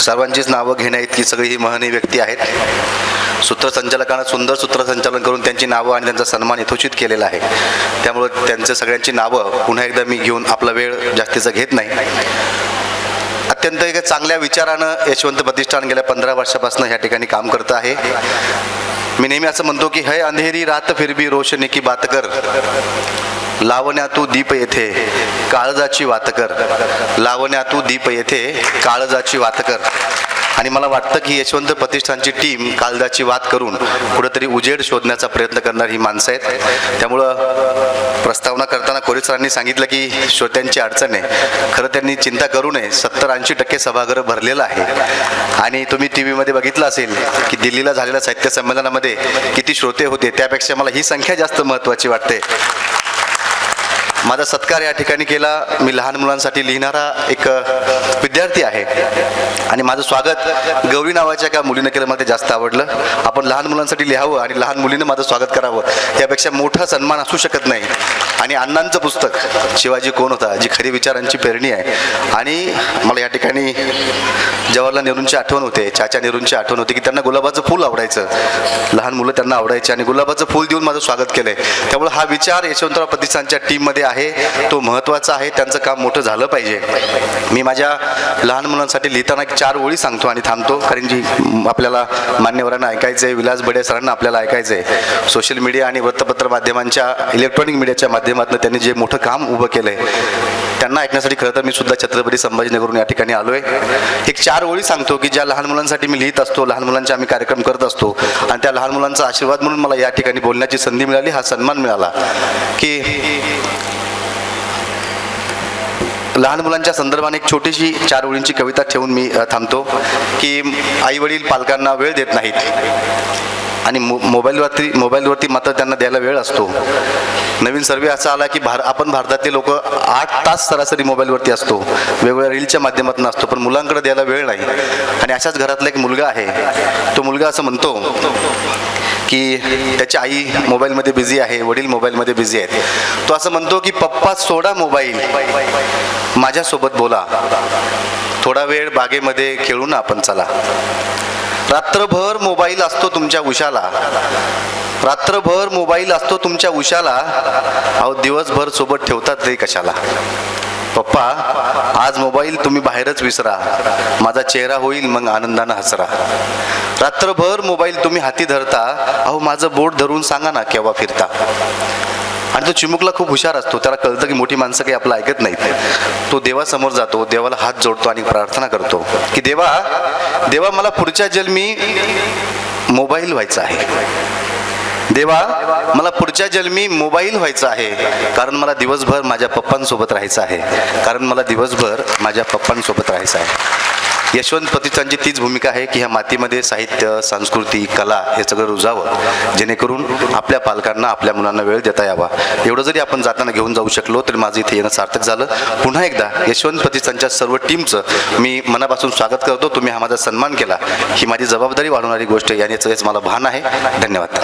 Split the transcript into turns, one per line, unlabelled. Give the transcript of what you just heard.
सर्वांचीच नावं घेण्या इतकी सगळी ही महनीय व्यक्ती आहेत. सूत्रसंचालकांना सुंदर सूत्रसंचालन करून त्यांची नावं आणि त्यांचा सन्मान यथोचित केलेला आहे. त्यामुळं त्यांचं सगळ्यांची नावं पुन्हा एकदा मी घेऊन आपला वेळ जास्तीचा घेत नाही. अत्यंत एका चांगल्या विचारानं यशवंत प्रतिष्ठान गेल्या पंधरा वर्षापासून ह्या ठिकाणी काम करत आहे. मी नेहमी असं म्हणतो की हय अंधेरी रात फिरबी रोशनी की बात कर. लावण्या तू दीप येथे काळजाची वात कर. लावण्या तू दीप येथे काळजाची वात कर. आणि मला वाटतं की यशवंत प्रतिष्ठानची टीम कालदाची वाद करून कुठेतरी उजेड शोधण्याचा प्रयत्न करणार ही माणसं आहेत. त्यामुळं प्रस्तावना करताना कोरी सरांनी सांगितलं की श्रोत्यांची अडचण आहे. खरं त्यांनी चिंता करू नये. सत्तर ऐंशी टक्के सभागृह भरलेलं आहे. आणि तुम्ही टी व्हीमध्ये बघितलं असेल की दिल्लीला झालेल्या साहित्य संमेलनामध्ये किती श्रोते होते त्यापेक्षा मला ही संख्या जास्त महत्त्वाची वाटते. माझा सत्कार या ठिकाणी केला. मी लहान मुलांसाठी लिहिणारा एक विद्यार्थी आहे. आणि माझं स्वागत गौरी नावाच्या एका मुलीनं केलं. मला ते जास्त आवडलं. आपण लहान मुलांसाठी लिहावं आणि लहान मुलीनं माझं स्वागत करावं यापेक्षा मोठा सन्मान असू शकत नाही. आणि अण्णांचं पुस्तक शिवाजी कोण होता? जी खरी विचारांची पेरणी आहे. आणि मला या ठिकाणी जवाहरलाल नेहरूंची आठवण होते. चाचा नेहरूंची आठवण होती की त्यांना गुलाबाचं फूल आवडायचं. लहान मुलं त्यांना आवडायचे आणि गुलाबाचं फूल देऊन माझं स्वागत केलंय. त्यामुळे हा विचार यशवंतराव प्रतिष्ठानच्या टीममध्ये आहे तो महत्त्वाचा आहे त्यांचं काम मोठं झालं पाहिजे. मी माझ्या लहान मुलांसाठी लिहिताना एक चार ओळी सांगतो आणि थांबतो. कारण जी आपल्याला मान्यवरांना ऐकायचं आहे विलास बडे सरांना आपल्याला ऐकायचं आहे. सोशल मीडिया आणि वृत्तपत्र माध्यमांच्या इलेक्ट्रॉनिक मीडियाच्या माध्यमातून त्यांनी जे मोठं काम उभं केलं आहे त्यांना ऐकण्यासाठी खरं तर मी सुद्धा छत्रपती संभाजीनगरून या ठिकाणी आलो आहे एक चार ओळी सांगतो की ज्या लहान मुलांसाठी मी लिहित असतो लहान मुलांचे आम्ही कार्यक्रम करत असतो आणि त्या लहान मुलांचा आशीर्वाद म्हणून मला या ठिकाणी बोलण्याची संधी मिळाली हा सन्मान मिळाला की लहान मुलांच्या संदर्भाने एक छोटीशी चार ओळींची कविता ठेवून मी थांबतो की आई वडील पालकांना वेळ देत नाहीत. आणि मो मोबाईलवरती मोबाईलवरती मात्र त्यांना द्यायला वेळ असतो. नवीन सर्वे असा आला की भार आपण भारतातले लोक आठ तास सरासरी मोबाईलवरती असतो. वेगवेगळ्या रीलच्या माध्यमातून असतो पण मुलांकडे द्यायला वेळ नाही. आणि अशाच घरातला एक मुलगा आहे. तो मुलगा असं म्हणतो की त्याची आई मोबाईलमध्ये बिझी आहे वडील मोबाईलमध्ये बिझी आहेत. तो असं म्हणतो की पप्पा सोडा मोबाईल. माझ्यासोबत बोला. थोडा वेळ बागेमध्ये खेळू ना आपण चला. रात्रभर मोबाईल असतो तुमच्या उशाला. रात्रभर मोबाईल असतो तुमच्या उशाला. अहो दिवसभर सोबत ठेवतात ते कशाला? पप्पा आज मोबाईल तुम्ही बाहेरच विसरा. माझा चेहरा होईल मग आनंदानं हसरा. रात्रभर मोबाईल तुम्ही हाती धरता अहो माझं बोट धरून सांगा ना केव्हा फिरता. आणि तो चिमुकला खूप हुशार असतो त्याला कळतं की मोठी माणसं काही आपलं ऐकत नाहीत. तो देवासमोर जातो देवाला हात जोडतो आणि प्रार्थना करतो की देवा देवा मला पुढच्या जन्मी मोबाईल व्हायचा आहे. देवा मला पुढच्या जन्मी मोबाईल व्हायचा आहे. कारण मला दिवसभर माझ्या पप्पांसोबत राहायचं आहे. कारण मला दिवसभर माझ्या पप्पांसोबत राहायचं आहे. यशवंत प्रतिष्ठानची तीच भूमिका आहे की ह्या मातीमध्ये साहित्य संस्कृती कला हे सगळं रुजावं जेणेकरून आपल्या पालकांना आपल्या मुलांना वेळ देता यावा. एवढं जरी आपण जाताना घेऊन जाऊ शकलो तरी माझं इथे येणं सार्थक झालं. पुन्हा एकदा यशवंत प्रतिष्ठानच्या सर्व टीमचं मी मनापासून स्वागत करतो. तुम्ही हा माझा सन्मान केला. ही माझी जबाबदारी वाढवणारी गोष्ट यानेच मला भान आहे. धन्यवाद.